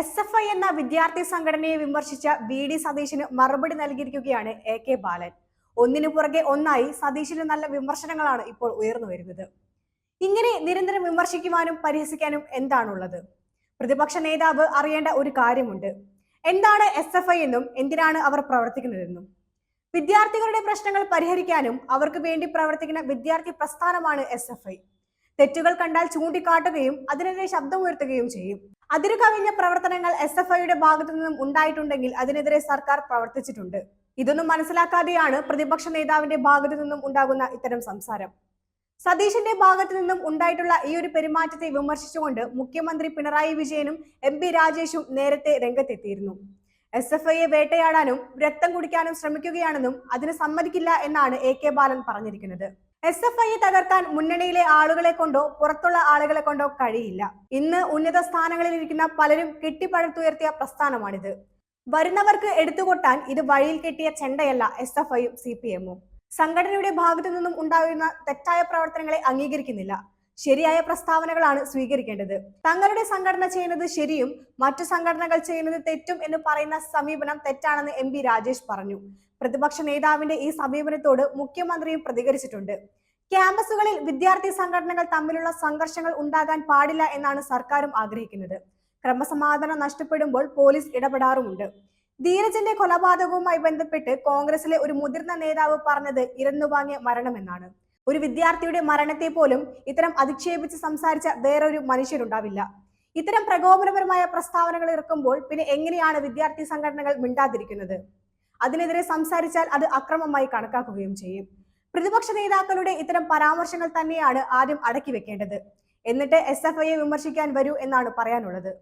S F I എന്ന വിദ്യാർത്ഥി സംഘടനയെ വിമർശിച്ച വി ഡി സതീശിന് മറുപടി നൽകിയിരിക്കുകയാണ് എ കെ ബാലൻ. ഒന്നിനു പുറകെ ഒന്നായി സതീശിന് നല്ല വിമർശനങ്ങളാണ് ഇപ്പോൾ ഉയർന്നു വരുന്നത്. ഇങ്ങനെ നിരന്തരം വിമർശിക്കുവാനും പരിഹസിക്കാനും എന്താണുള്ളത്? പ്രതിപക്ഷ നേതാവ് അറിയേണ്ട ഒരു കാര്യമുണ്ട്. എന്താണ് എസ് എഫ് ഐ എന്നും എന്തിനാണ് അവർ പ്രവർത്തിക്കുന്നതെന്നും? വിദ്യാർത്ഥികളുടെ പ്രശ്നങ്ങൾ പരിഹരിക്കാനും അവർക്ക് വേണ്ടി പ്രവർത്തിക്കുന്ന വിദ്യാർത്ഥി പ്രസ്ഥാനമാണ് എസ് എഫ് ഐ. തെറ്റുകൾ കണ്ടാൽ ചൂണ്ടിക്കാട്ടുകയും അതിനെതിരെ ശബ്ദമുയർത്തുകയും ചെയ്യും. അതിരു കവിഞ്ഞ പ്രവർത്തനങ്ങൾ എസ് എഫ് ഐയുടെ ഭാഗത്തു നിന്നും ഉണ്ടായിട്ടുണ്ടെങ്കിൽ അതിനെതിരെ സർക്കാർ പ്രവർത്തിച്ചിട്ടുണ്ട്. ഇതൊന്നും മനസ്സിലാക്കാതെയാണ് പ്രതിപക്ഷ നേതാവിന്റെ ഭാഗത്തു നിന്നും ഉണ്ടാകുന്ന ഇത്തരം സംസാരം. സതീശന്റെ ഭാഗത്തു നിന്നും ഉണ്ടായിട്ടുള്ള ഈ ഒരു പെരുമാറ്റത്തെ വിമർശിച്ചുകൊണ്ട് മുഖ്യമന്ത്രി പിണറായി വിജയനും എം പി രാജേഷും നേരത്തെ രംഗത്തെത്തിയിരുന്നു. എസ് എഫ് ഐയെ വേട്ടയാടാനും രക്തം കുടിക്കാനും ശ്രമിക്കുകയാണെന്നും അതിന് സമ്മതിക്കില്ല എന്നാണ് എ കെ ബാലൻ പറഞ്ഞിരിക്കുന്നത്. എസ് എഫ് ഐയെ തകർക്കാൻ മുന്നണിയിലെ ആളുകളെ കൊണ്ടോ പുറത്തുള്ള ആളുകളെ കൊണ്ടോ കഴിയില്ല. ഇന്ന് ഉന്നത സ്ഥാനങ്ങളിൽ ഇരിക്കുന്ന പലരും കെട്ടിപ്പഴുത്തുയർത്തിയ പ്രസ്ഥാനമാണിത്. വരുന്നവർക്ക് എടുത്തുകൊട്ടാൻ ഇത് വഴിയിൽ കെട്ടിയ ചെണ്ടയല്ല എസ് എഫ് ഐയും സി പി എമ്മും. സംഘടനയുടെ ഭാഗത്തു നിന്നും ഉണ്ടാകുന്ന തെറ്റായ പ്രവർത്തനങ്ങളെ അംഗീകരിക്കുന്നില്ല. ശരിയായ പ്രസ്താവനകളാണ് സ്വീകരിക്കേണ്ടത്. തങ്ങളുടെ സംഘടന ചെയ്യുന്നത് ശരിയും മറ്റു സംഘടനകൾ ചെയ്യുന്നത് തെറ്റും എന്ന് പറയുന്ന സമീപനം തെറ്റാണെന്ന് എം രാജേഷ് പറഞ്ഞു. പ്രതിപക്ഷ നേതാവിന്റെ ഈ സമീപനത്തോട് മുഖ്യമന്ത്രിയും പ്രതികരിച്ചിട്ടുണ്ട്. ക്യാമ്പസുകളിൽ വിദ്യാർത്ഥി സംഘടനകൾ തമ്മിലുള്ള സംഘർഷങ്ങൾ ഉണ്ടാകാൻ പാടില്ല എന്നാണ് സർക്കാരും ആഗ്രഹിക്കുന്നത്. ക്രമസമാധാനം നഷ്ടപ്പെടുമ്പോൾ പോലീസ് ഇടപെടാറുമുണ്ട്. ധീരജന്റെ കൊലപാതകവുമായി ബന്ധപ്പെട്ട് കോൺഗ്രസിലെ ഒരു മുതിർന്ന നേതാവ് പറഞ്ഞത് ഇരന്നു വാങ്ങിയ മരണമെന്നാണ്. ഒരു വിദ്യാർത്ഥിയുടെ മരണത്തെ പോലും ഇത്തരം അധിക്ഷേപിച്ച് സംസാരിച്ച വേറൊരു മനുഷ്യരുണ്ടാവില്ല. ഇത്തരം പ്രകോപനപരമായ പ്രസ്താവനകൾ ഇറക്കുമ്പോൾ പിന്നെ എങ്ങനെയാണ് വിദ്യാർത്ഥി സംഘടനകൾ മിണ്ടാതിരിക്കുന്നത്? അതിനെതിരെ സംസാരിച്ചാൽ അത് അക്രമമായി കണക്കാക്കുകയും ചെയ്യും. പ്രതിപക്ഷ നേതാക്കളുടെ ഇത്തരം പരാമർശങ്ങൾ തന്നെയാണ് ആദ്യം അടക്കി വെക്കേണ്ടത്. എന്നിട്ട് എസ് എഫ് ഐയെ വിമർശിക്കാൻ വരൂ എന്നാണ് പറയാനുള്ളത്.